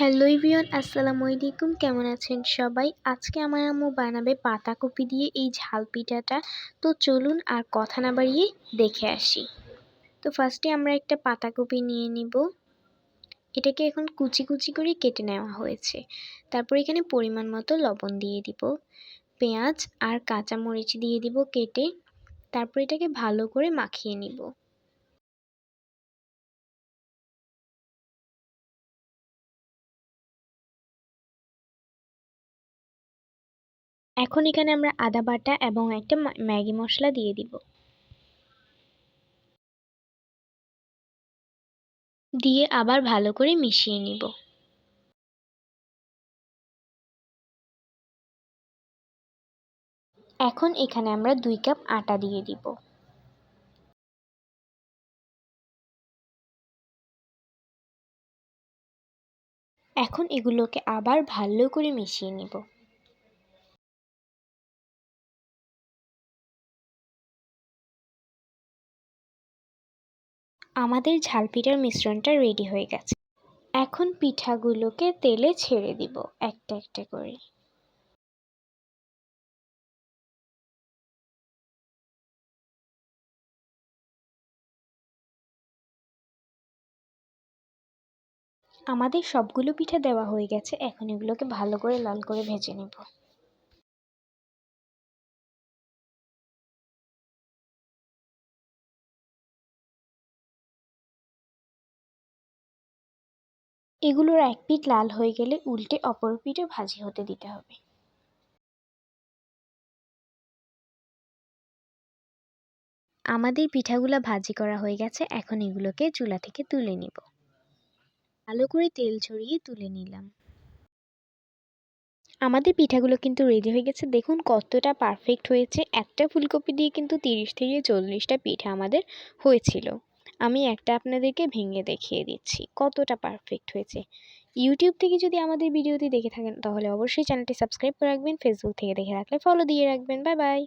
Hello Evion আসসালামু আলাইকুম। কেমন আছেন সবাই? আজকে আমার আম্মু বানাবে পাতাকপি দিয়ে এই ঝাল পিঠাটা। তো চলুন আর কথা না বাড়িয়ে দেখে আসি। তো ফার্স্টে আমরা একটা পাতাকপি নিয়ে নিব। এটাকে এখন কুচি কুচি করে কেটে নেওয়া হয়েছে। তারপর এখানে পরিমাণ মতো লবণ দিয়ে দিব। পেঁয়াজ আর কাঁচা মরিচ দিয়ে দিব কেটে। তারপর এটাকে ভালো করে মাখিয়ে নিব। এখন এখানে আমরা আদা বাটা এবং একটা ম্যাগি মশলা দিয়ে দিব। দিয়ে আবার ভালো করে মিশিয়ে নিব। এখন এখানে আমরা দুই কাপ আটা দিয়ে দিব। এখন এগুলোকে আবার ভালো করে মিশিয়ে নিব। আমাদের ঝাল পিঠার মিশ্রণটা রেডি হয়ে গেছে। এখন পিঠাগুলোকে তেলে ছেড়ে দিব একটা একটা করে। আমাদের সবগুলো পিঠা দেওয়া হয়ে গেছে, এখন এগুলোকে ভালো করে লাল করে ভেজে নেব। এগুলোর এক পিঠ লাল হয়ে গেলে উল্টে অপর পিঠে ভাজি হতে দিতে হবে। আমাদের পিঠাগুলো ভাজি করা হয়ে গেছে, এখন এগুলোকে চুলা থেকে তুলে নিব। ভালো করে তেল ছড়িয়ে তুলে নিলাম। আমাদের পিঠাগুলো কিন্তু রেডি হয়ে গেছে। দেখুন কতটা পারফেক্ট হয়েছে। একটা ফুলকপি দিয়ে কিন্তু তিরিশ থেকে চল্লিশটা পিঠা আমাদের হয়েছিল। আমি একটা আপনাদেরকে ভেঙে দেখিয়ে দিচ্ছি। কতটা পারফেক্ট হয়েছে। ইউটিউব থেকে যদি আমাদের ভিডিওটি দেখে থাকেন, তাহলে অবশ্যই চ্যানেলটি সাবস্ক্রাইব করে রাখবেন। ফেসবুক থেকে দেখে রাখলে ফলো দিয়ে রাখবেন। Bye bye